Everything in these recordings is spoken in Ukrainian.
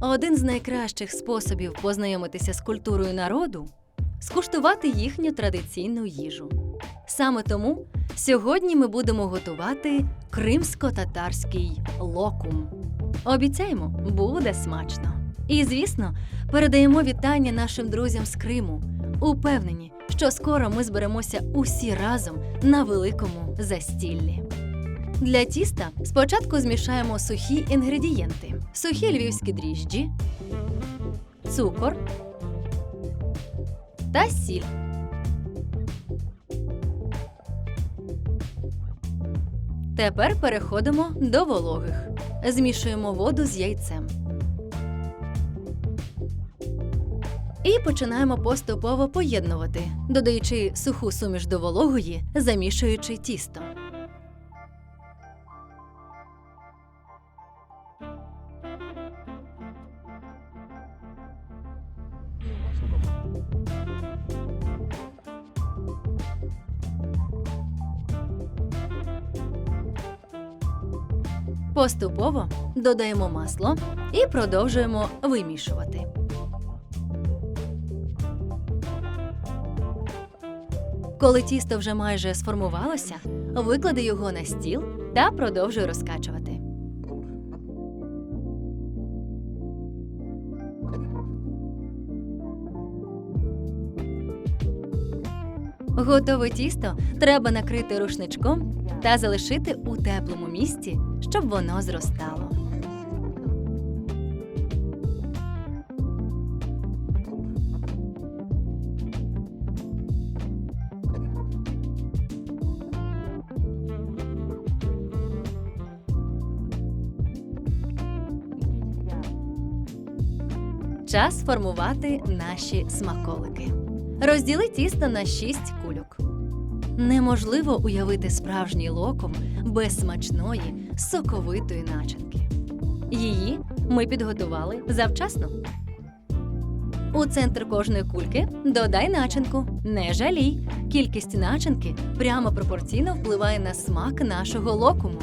Один з найкращих способів познайомитися з культурою народу скуштувати їхню традиційну їжу. Саме тому сьогодні ми будемо готувати кримсько-татарський локум. Обіцяємо, буде смачно. І, звісно, передаємо вітання нашим друзям з Криму. Упевнені, що скоро ми зберемося усі разом на великому застіллі. Для тіста спочатку змішаємо сухі інгредієнти: сухі львівські дріжджі, цукор та сіль. Тепер переходимо до вологих. Змішуємо воду з яйцем. І починаємо поступово поєднувати, додаючи суху суміш до вологої, замішуючи тісто. Поступово додаємо масло і продовжуємо вимішувати. Коли тісто вже майже сформувалося, виклади його на стіл та продовжуй розкачувати. Готове тісто треба накрити рушничком та залишити у теплому місці, щоб воно зростало. Час формувати наші смаколики. Розділи тісто на 6 кульок. Неможливо уявити справжній локом без смачної, соковитої начинки. Її ми підготували завчасно. У центр кожної кульки додай начинку. Не жалій. Кількість начинки прямо пропорційно впливає на смак нашого локуму,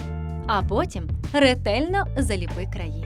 а потім ретельно заліпи краї.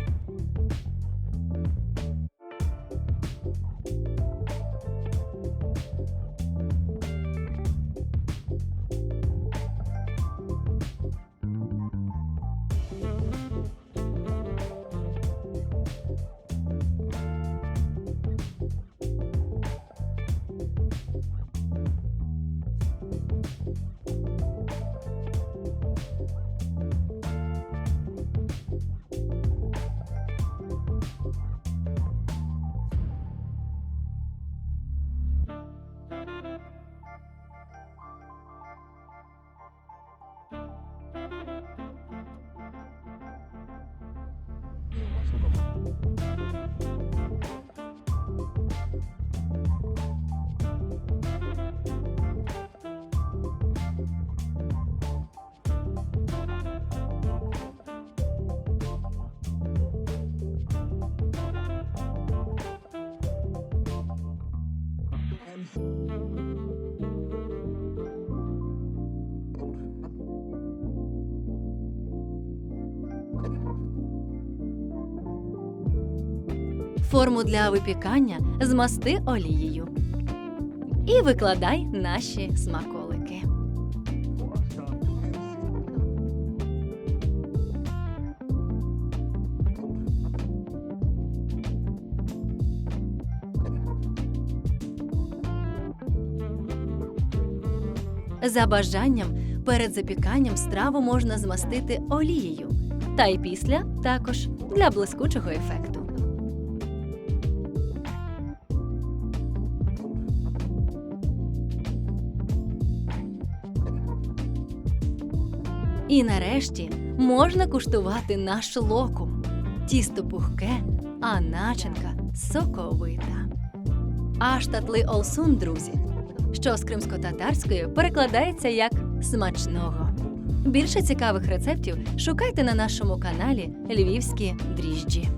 Форму для випікання змасти олією. І викладай наші смаколики. За бажанням перед запіканням страву можна змастити олією, та й після також для блискучого ефекту. І нарешті можна куштувати наш локум. Тісто пухке, а начинка соковита. Аштатли Олсун, друзі, що з кримсько-татарської перекладається як смачного. Більше цікавих рецептів шукайте на нашому каналі Львівські дріжджі.